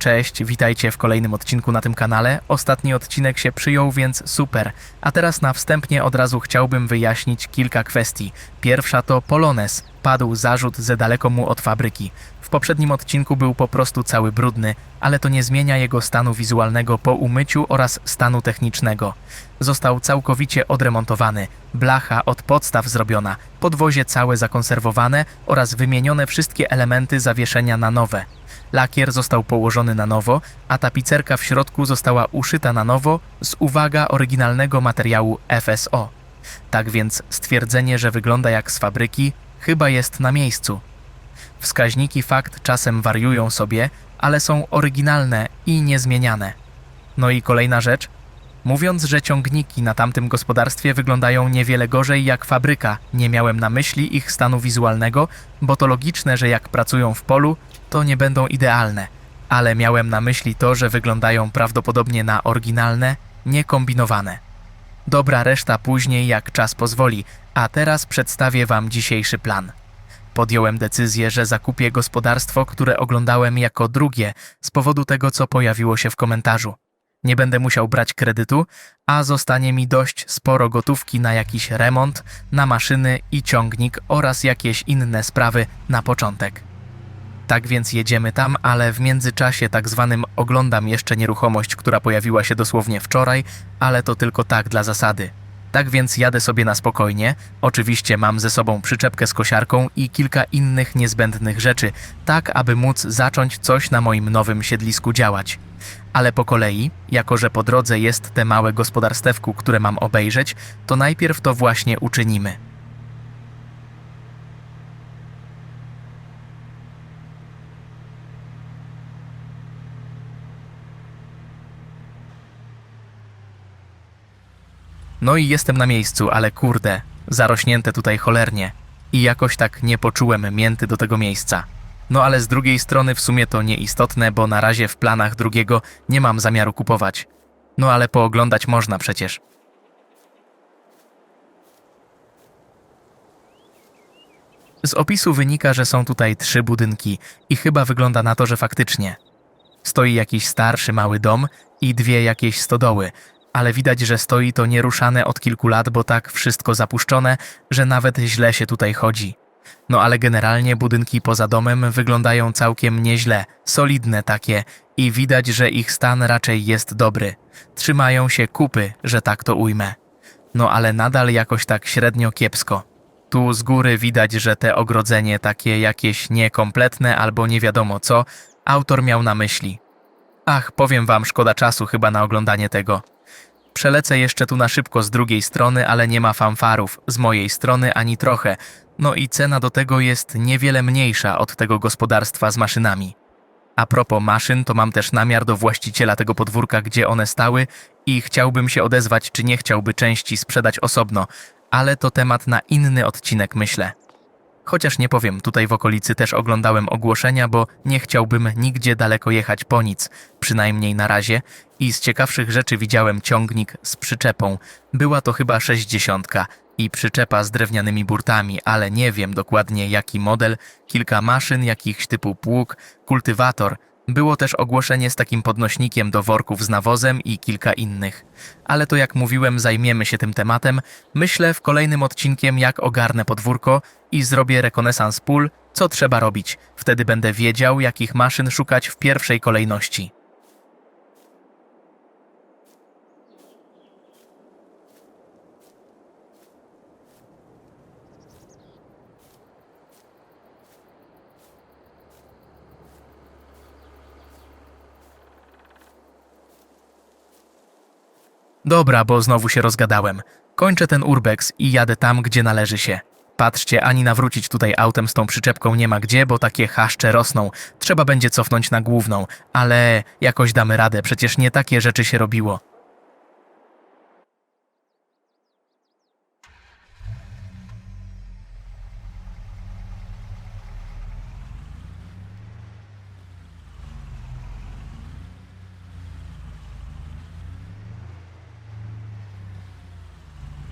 Cześć, witajcie w kolejnym odcinku na tym kanale. Ostatni odcinek się przyjął, więc super. A teraz na wstępnie od razu chciałbym wyjaśnić kilka kwestii. Pierwsza to Polones. Padł zarzut ze daleko mu od fabryki. W poprzednim odcinku był po prostu cały brudny, ale to nie zmienia jego stanu wizualnego po umyciu oraz stanu technicznego. Został całkowicie odremontowany, blacha od podstaw zrobiona, podwozie całe zakonserwowane oraz wymienione wszystkie elementy zawieszenia na nowe. Lakier został położony na nowo, a tapicerka w środku została uszyta na nowo z uwaga oryginalnego materiału FSO. Tak więc stwierdzenie, że wygląda jak z fabryki, chyba jest na miejscu. Wskaźniki fakt czasem wariują sobie, ale są oryginalne i niezmieniane. No i kolejna rzecz. Mówiąc, że ciągniki na tamtym gospodarstwie wyglądają niewiele gorzej jak fabryka, nie miałem na myśli ich stanu wizualnego, bo to logiczne, że jak pracują w polu, to nie będą idealne. Ale miałem na myśli to, że wyglądają prawdopodobnie na oryginalne, niekombinowane. Dobra reszta później, jak czas pozwoli, a teraz przedstawię Wam dzisiejszy plan. Podjąłem decyzję, że zakupię gospodarstwo, które oglądałem jako drugie z powodu tego, co pojawiło się w komentarzu. Nie będę musiał brać kredytu, a zostanie mi dość sporo gotówki na jakiś remont, na maszyny i ciągnik oraz jakieś inne sprawy na początek. Tak więc jedziemy tam, ale w międzyczasie tak zwanym oglądam jeszcze nieruchomość, która pojawiła się dosłownie wczoraj, ale to tylko tak dla zasady. Tak więc jadę sobie na spokojnie. Oczywiście mam ze sobą przyczepkę z kosiarką i kilka innych niezbędnych rzeczy, tak aby móc zacząć coś na moim nowym siedlisku działać. Ale po kolei, jako że po drodze jest te małe gospodarstewku, które mam obejrzeć, to najpierw to właśnie uczynimy. No i jestem na miejscu, ale kurde, zarośnięte tutaj cholernie. I jakoś tak nie poczułem mięty do tego miejsca. No ale z drugiej strony w sumie to nieistotne, bo na razie w planach drugiego nie mam zamiaru kupować. No ale pooglądać można przecież. Z opisu wynika, że są tutaj trzy budynki i chyba wygląda na to, że faktycznie. Stoi jakiś starszy mały dom i dwie jakieś stodoły, ale widać, że stoi to nieruszane od kilku lat, bo tak wszystko zapuszczone, że nawet źle się tutaj chodzi. No ale generalnie budynki poza domem wyglądają całkiem nieźle, solidne takie i widać, że ich stan raczej jest dobry. Trzymają się kupy, że tak to ujmę. No ale nadal jakoś tak średnio kiepsko. Tu z góry widać, że te ogrodzenie takie jakieś niekompletne albo nie wiadomo co, autor miał na myśli. Ach, powiem wam, szkoda czasu chyba na oglądanie tego. Przelecę jeszcze tu na szybko z drugiej strony, ale nie ma fanfarów, z mojej strony ani trochę. No i cena do tego jest niewiele mniejsza od tego gospodarstwa z maszynami. A propos maszyn, to mam też namiar do właściciela tego podwórka, gdzie one stały i chciałbym się odezwać, czy nie chciałby części sprzedać osobno, ale to temat na inny odcinek, myślę. Chociaż nie powiem, tutaj w okolicy też oglądałem ogłoszenia, bo nie chciałbym nigdzie daleko jechać po nic, przynajmniej na razie, i z ciekawszych rzeczy widziałem ciągnik z przyczepą. Była to chyba sześćdziesiątka i przyczepa z drewnianymi burtami, ale nie wiem dokładnie jaki model, kilka maszyn, jakichś typu pług, kultywator. Było też ogłoszenie z takim podnośnikiem do worków z nawozem i kilka innych. Ale to jak mówiłem, zajmiemy się tym tematem. Myślę w kolejnym odcinkiem, jak ogarnę podwórko i zrobię rekonesans pól, co trzeba robić. Wtedy będę wiedział, jakich maszyn szukać w pierwszej kolejności. Dobra, bo znowu się rozgadałem. Kończę ten urbex i jadę tam, gdzie należy się. Patrzcie, ani nawrócić tutaj autem z tą przyczepką nie ma gdzie, bo takie chaszcze rosną. Trzeba będzie cofnąć na główną, ale jakoś damy radę, przecież nie takie rzeczy się robiło.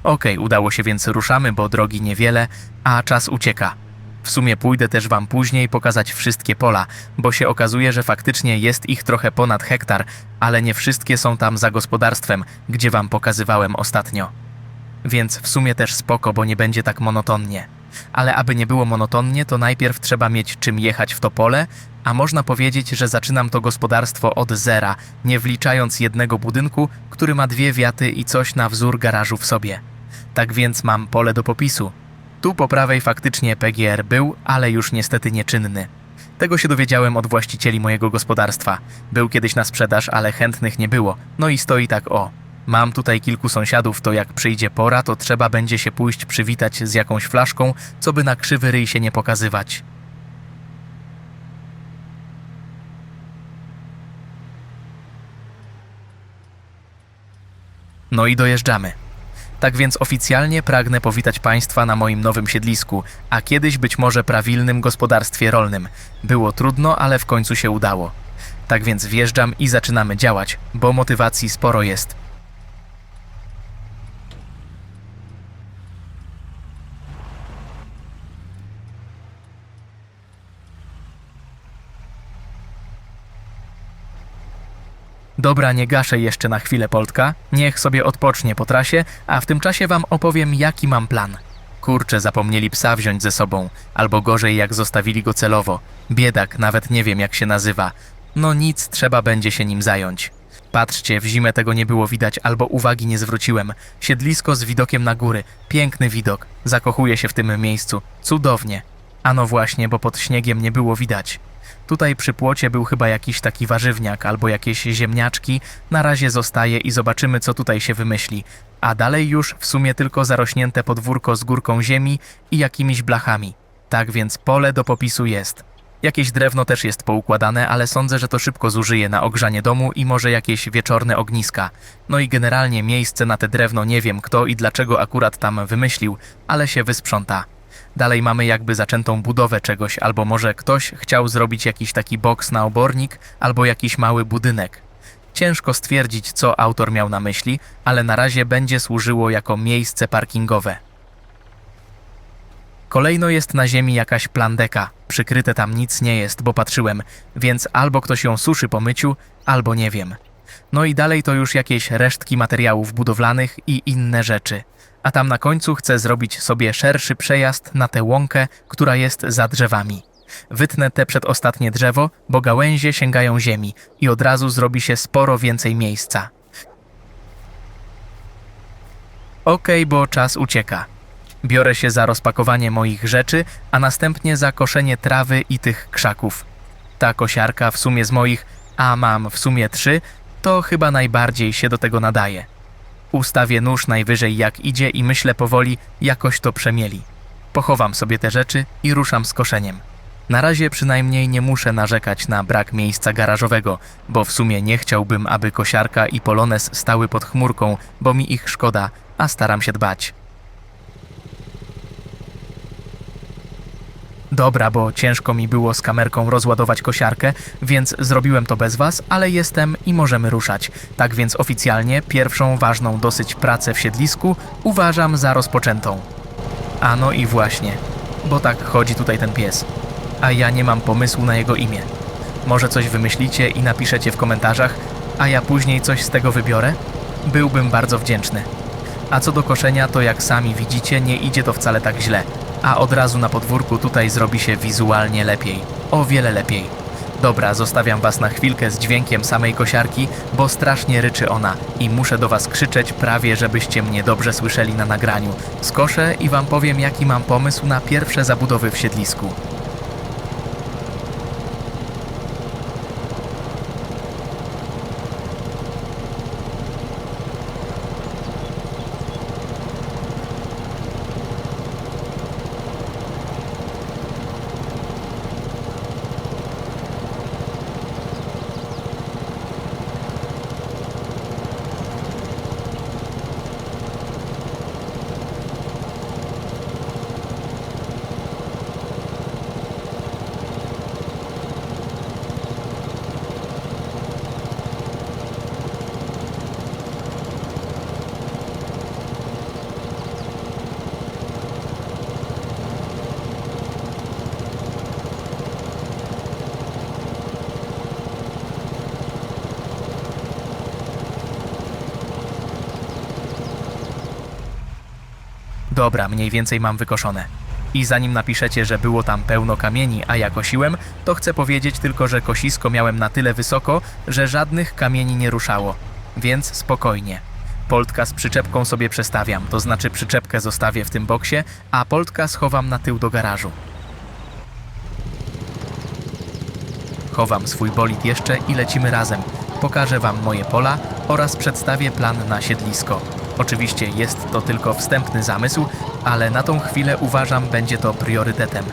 Okej, udało się więc ruszamy, bo drogi niewiele, a czas ucieka. W sumie pójdę też wam później pokazać wszystkie pola, bo się okazuje, że faktycznie jest ich trochę ponad hektar, ale nie wszystkie są tam za gospodarstwem, gdzie wam pokazywałem ostatnio. Więc w sumie też spoko, bo nie będzie tak monotonnie. Ale aby nie było monotonnie, to najpierw trzeba mieć czym jechać w to pole, a można powiedzieć, że zaczynam to gospodarstwo od zera, nie wliczając jednego budynku, który ma dwie wiaty i coś na wzór garażu w sobie. Tak więc mam pole do popisu. Tu po prawej faktycznie PGR był, ale już niestety nieczynny. Tego się dowiedziałem od właścicieli mojego gospodarstwa. Był kiedyś na sprzedaż, ale chętnych nie było. No i stoi tak o. Mam tutaj kilku sąsiadów, to jak przyjdzie pora, to trzeba będzie się pójść przywitać z jakąś flaszką, co by na krzywy ryj się nie pokazywać. No i dojeżdżamy. Tak więc oficjalnie pragnę powitać Państwa na moim nowym siedlisku, a kiedyś być może prawilnym gospodarstwie rolnym. Było trudno, ale w końcu się udało. Tak więc wjeżdżam i zaczynamy działać, bo motywacji sporo jest. Dobra, nie gaszę jeszcze na chwilę Poltka. Niech sobie odpocznie po trasie, a w tym czasie wam opowiem, jaki mam plan. Kurczę, zapomnieli psa wziąć ze sobą, albo gorzej, jak zostawili go celowo. Biedak, nawet nie wiem, jak się nazywa. No nic, trzeba będzie się nim zająć. Patrzcie, w zimę tego nie było widać, albo uwagi nie zwróciłem. Siedlisko z widokiem na góry. Piękny widok. Zakochuję się w tym miejscu. Cudownie. A no właśnie, bo pod śniegiem nie było widać. Tutaj przy płocie był chyba jakiś taki warzywniak albo jakieś ziemniaczki. Na razie zostaje i zobaczymy, co tutaj się wymyśli. A dalej już w sumie tylko zarośnięte podwórko z górką ziemi i jakimiś blachami. Tak więc pole do popisu jest. Jakieś drewno też jest poukładane, ale sądzę, że to szybko zużyje na ogrzanie domu i może jakieś wieczorne ogniska. No i generalnie miejsce na te drewno nie wiem kto i dlaczego akurat tam wymyślił, ale się wysprząta. Dalej mamy jakby zaczętą budowę czegoś, albo może ktoś chciał zrobić jakiś taki boks na obornik, albo jakiś mały budynek. Ciężko stwierdzić, co autor miał na myśli, ale na razie będzie służyło jako miejsce parkingowe. Kolejno jest na ziemi jakaś plandeka. Przykryte tam nic nie jest, bo patrzyłem, więc albo ktoś ją suszy po myciu, albo nie wiem. No i dalej to już jakieś resztki materiałów budowlanych i inne rzeczy. A tam na końcu chcę zrobić sobie szerszy przejazd na tę łąkę, która jest za drzewami. Wytnę te przedostatnie drzewo, bo gałęzie sięgają ziemi i od razu zrobi się sporo więcej miejsca. Okej, bo czas ucieka. Biorę się za rozpakowanie moich rzeczy, a następnie za koszenie trawy i tych krzaków. Ta kosiarka w sumie z moich, a mam w sumie trzy, to chyba najbardziej się do tego nadaje. Ustawię nóż najwyżej jak idzie i myślę powoli, jakoś to przemieli. Pochowam sobie te rzeczy i ruszam z koszeniem. Na razie przynajmniej nie muszę narzekać na brak miejsca garażowego, bo w sumie nie chciałbym, aby kosiarka i polones stały pod chmurką, bo mi ich szkoda, a staram się dbać. Dobra, bo ciężko mi było z kamerką rozładować kosiarkę, więc zrobiłem to bez was, ale jestem i możemy ruszać. Tak więc oficjalnie pierwszą ważną dosyć pracę w siedlisku uważam za rozpoczętą. A no i właśnie, bo tak chodzi tutaj ten pies. A ja nie mam pomysłu na jego imię. Może coś wymyślicie i napiszecie w komentarzach, a ja później coś z tego wybiorę? Byłbym bardzo wdzięczny. A co do koszenia, to jak sami widzicie, nie idzie to wcale tak źle. A od razu na podwórku tutaj zrobi się wizualnie lepiej. O wiele lepiej. Dobra, zostawiam was na chwilkę z dźwiękiem samej kosiarki, bo strasznie ryczy ona i muszę do was krzyczeć prawie, żebyście mnie dobrze słyszeli na nagraniu. Skoszę i wam powiem, jaki mam pomysł na pierwsze zabudowy w siedlisku. Dobra, mniej więcej mam wykoszone. I zanim napiszecie, że było tam pełno kamieni, a ja kosiłem, to chcę powiedzieć tylko, że kosisko miałem na tyle wysoko, że żadnych kamieni nie ruszało. Więc spokojnie. Poltka z przyczepką sobie przestawiam, to znaczy przyczepkę zostawię w tym boksie, a Poltka schowam na tył do garażu. Chowam swój bolid jeszcze i lecimy razem. Pokażę Wam moje pola oraz przedstawię plan na siedlisko. Oczywiście jest to tylko wstępny zamysł, ale na tą chwilę uważam będzie to priorytetem.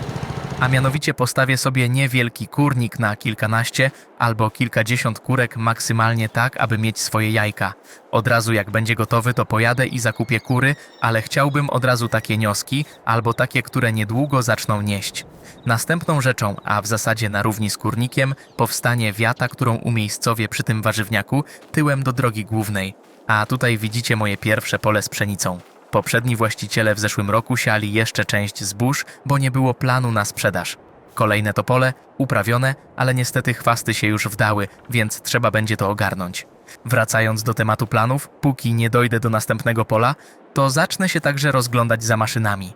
A mianowicie postawię sobie niewielki kurnik na kilkanaście albo kilkadziesiąt kurek maksymalnie tak, aby mieć swoje jajka. Od razu jak będzie gotowy, to pojadę i zakupię kury, ale chciałbym od razu takie nioski albo takie, które niedługo zaczną nieść. Następną rzeczą, a w zasadzie na równi z kurnikiem, powstanie wiata, którą umiejscowię przy tym warzywniaku tyłem do drogi głównej. A tutaj widzicie moje pierwsze pole z pszenicą. Poprzedni właściciele w zeszłym roku siali jeszcze część zbóż, bo nie było planu na sprzedaż. Kolejne to pole, uprawione, ale niestety chwasty się już wdały, więc trzeba będzie to ogarnąć. Wracając do tematu planów, póki nie dojdę do następnego pola, to zacznę się także rozglądać za maszynami.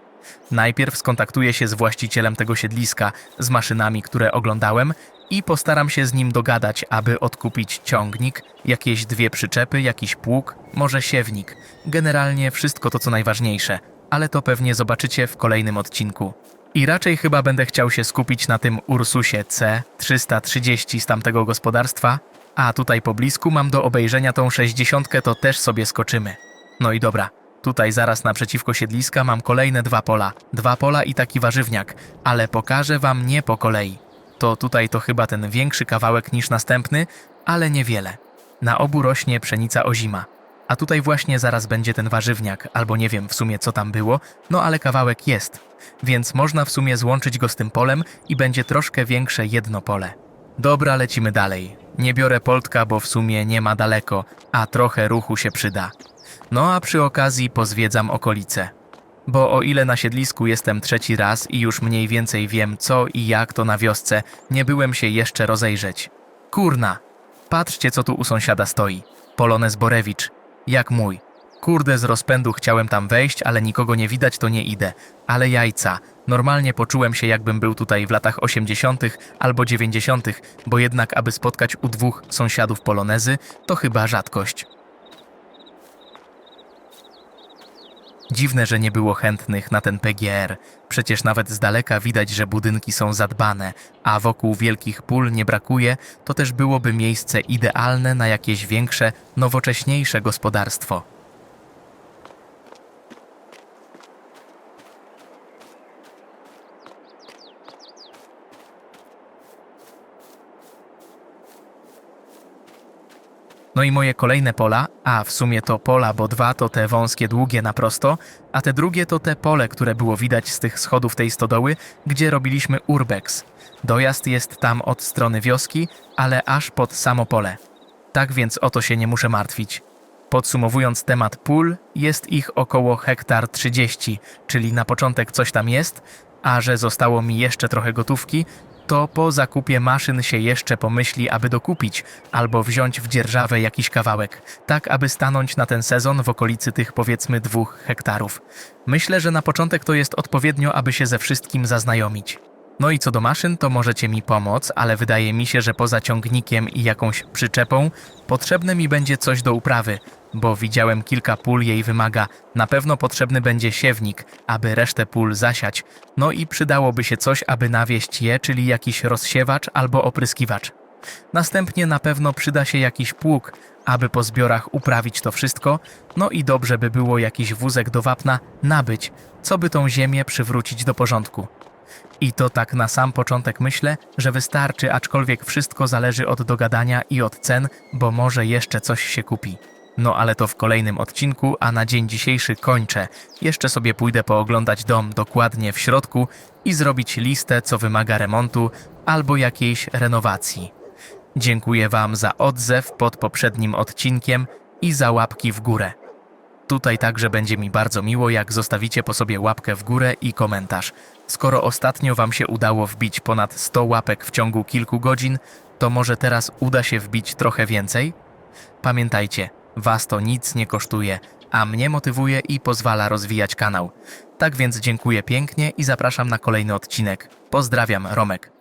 Najpierw skontaktuję się z właścicielem tego siedliska, z maszynami, które oglądałem i postaram się z nim dogadać, aby odkupić ciągnik, jakieś dwie przyczepy, jakiś pług, może siewnik. Generalnie wszystko to, co najważniejsze, ale to pewnie zobaczycie w kolejnym odcinku. I raczej chyba będę chciał się skupić na tym Ursusie C330 z tamtego gospodarstwa, a tutaj po blisku mam do obejrzenia tą 60, to też sobie skoczymy. No i dobra, tutaj zaraz naprzeciwko siedliska mam kolejne dwa pola. Dwa pola i taki warzywniak, ale pokażę wam nie po kolei. To tutaj to chyba ten większy kawałek niż następny, ale niewiele. Na obu rośnie pszenica ozima. A tutaj właśnie zaraz będzie ten warzywniak, albo nie wiem w sumie co tam było, no ale kawałek jest. Więc można w sumie złączyć go z tym polem i będzie troszkę większe jedno pole. Dobra, lecimy dalej. Nie biorę poltka, bo w sumie nie ma daleko, a trochę ruchu się przyda. No a przy okazji pozwiedzam okolice. Bo o ile na siedlisku jestem trzeci raz i już mniej więcej wiem co i jak to na wiosce, nie byłem się jeszcze rozejrzeć. Kurna! Patrzcie co tu u sąsiada stoi. Polonez Borewicz. Jak mój. Kurde, z rozpędu chciałem tam wejść, ale nikogo nie widać, to nie idę. Ale jajca. Normalnie poczułem się, jakbym był tutaj w latach 80. albo 90., bo jednak, aby spotkać u dwóch sąsiadów polonezy, to chyba rzadkość. Dziwne, że nie było chętnych na ten PGR. Przecież nawet z daleka widać, że budynki są zadbane, a wokół wielkich pól nie brakuje, to też byłoby miejsce idealne na jakieś większe, nowocześniejsze gospodarstwo. No i moje kolejne pola, a w sumie to pola, bo dwa to te wąskie, długie na prosto, a te drugie to te pole, które było widać z tych schodów tej stodoły, gdzie robiliśmy urbex. Dojazd jest tam od strony wioski, ale aż pod samo pole. Tak więc o to się nie muszę martwić. Podsumowując temat pól, jest ich około hektar 30, czyli na początek coś tam jest, a że zostało mi jeszcze trochę gotówki, to po zakupie maszyn się jeszcze pomyśli, aby dokupić albo wziąć w dzierżawę jakiś kawałek, tak aby stanąć na ten sezon w okolicy tych powiedzmy dwóch hektarów. Myślę, że na początek to jest odpowiednio, aby się ze wszystkim zaznajomić. No i co do maszyn, to możecie mi pomóc, ale wydaje mi się, że poza ciągnikiem i jakąś przyczepą potrzebne mi będzie coś do uprawy, bo widziałem kilka pól jej wymaga. Na pewno potrzebny będzie siewnik, aby resztę pól zasiać. No i przydałoby się coś, aby nawieść je, czyli jakiś rozsiewacz albo opryskiwacz. Następnie na pewno przyda się jakiś pług, aby po zbiorach uprawić to wszystko, no i dobrze by było jakiś wózek do wapna nabyć, co by tą ziemię przywrócić do porządku. I to tak na sam początek myślę, że wystarczy, aczkolwiek wszystko zależy od dogadania i od cen, bo może jeszcze coś się kupi. No ale to w kolejnym odcinku, a na dzień dzisiejszy kończę. Jeszcze sobie pójdę pooglądać dom dokładnie w środku i zrobić listę, co wymaga remontu albo jakiejś renowacji. Dziękuję Wam za odzew pod poprzednim odcinkiem i za łapki w górę. Tutaj także będzie mi bardzo miło, jak zostawicie po sobie łapkę w górę i komentarz. Skoro ostatnio Wam się udało wbić ponad 100 łapek w ciągu kilku godzin, to może teraz uda się wbić trochę więcej? Pamiętajcie, Was to nic nie kosztuje, a mnie motywuje i pozwala rozwijać kanał. Tak więc dziękuję pięknie i zapraszam na kolejny odcinek. Pozdrawiam, Romek.